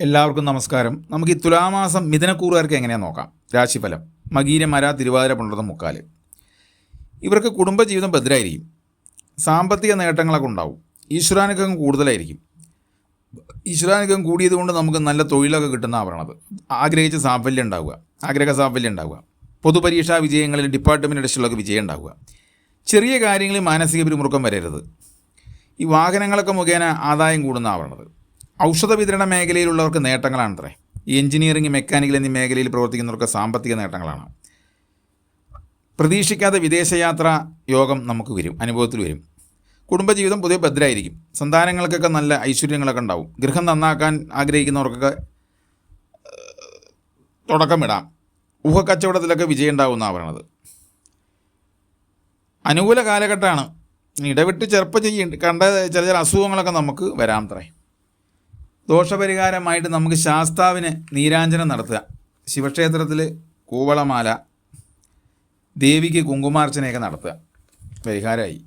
എല്ലാവർക്കും നമസ്കാരം. നമുക്ക് ഈ തുലാമാസം മിഥുനക്കൂറുകാർക്ക് എങ്ങനെയാണ് നോക്കാം? രാശിഫലം. മകീരമര തിരുവാതിര പുണർന്ന മുക്കാൽ. ഇവർക്ക് കുടുംബജീവിതം ഭദ്രമായിരിക്കും സാമ്പത്തിക നേട്ടങ്ങളൊക്കെ ഉണ്ടാവും. ഈശ്വരാനുഗ്രഹം കൂടുതലായിരിക്കും. ഈശ്വരാനുഗ്രഹം കൂടിയത് കൊണ്ട് നമുക്ക് നല്ല തൊഴിലൊക്കെ കിട്ടുന്ന പറയണത് ആഗ്രഹിച്ച സാഫല്യം ഉണ്ടാവുക. ആഗ്രഹ സാഫല്യം ഉണ്ടാവുക. പൊതുപരീക്ഷാ വിജയങ്ങളിൽ ഡിപ്പാർട്ട്മെന്റ് ഇടയിലൊക്കെ വിജയം ഉണ്ടാവുക. ചെറിയ കാര്യങ്ങളിൽ മാനസിക പിരിമുറുക്കം വരരുത്. ഈ വാഹനങ്ങളൊക്കെ മുഖേന ആദായം കൂടുന്ന ആവണത് ഔഷധ വിതരണ മേഖലയിലുള്ളവർക്ക് നേട്ടങ്ങളാണ് അത്രേ ഈ എഞ്ചിനീയറിംഗ് മെക്കാനിക്കൽ എന്നീ മേഖലയിൽ പ്രവർത്തിക്കുന്നവർക്ക് സാമ്പത്തിക നേട്ടങ്ങളാണ്. പ്രതീക്ഷിക്കാതെ വിദേശയാത്ര യോഗം നമുക്ക് വരും അനുഭവത്തിൽ വരും. കുടുംബജീവിതം പുതിയ ഭദ്രമായിരിക്കും സന്താനങ്ങൾക്കൊക്കെ നല്ല ഐശ്വര്യങ്ങളൊക്കെ ഉണ്ടാവും. ഗൃഹം നന്നാക്കാൻ ആഗ്രഹിക്കുന്നവർക്കൊക്കെ തുടക്കമിടാം. ഊഹക്കച്ചവടത്തിലൊക്കെ വിജയം ഉണ്ടാവുമെന്നാണ് പറയണത്. അനുകൂല കാലഘട്ടമാണ്. ഇടവിട്ട് ചെറുപ്പം ചെയ്യേണ്ട കണ്ട ചില ചില അസുഖങ്ങളൊക്കെ നമുക്ക് വരാം അത്രേ. ദോഷപരിഹാരമായിട്ട് നമുക്ക് ശാസ്താവിന് നീരാഞ്ജനം നടത്തുക. ശിവക്ഷേത്രത്തിൽ കൂവളമാല ദേവിക്ക് കുങ്കുമാർച്ചനയൊക്കെ നടത്തുക. പരിഹാരമായി.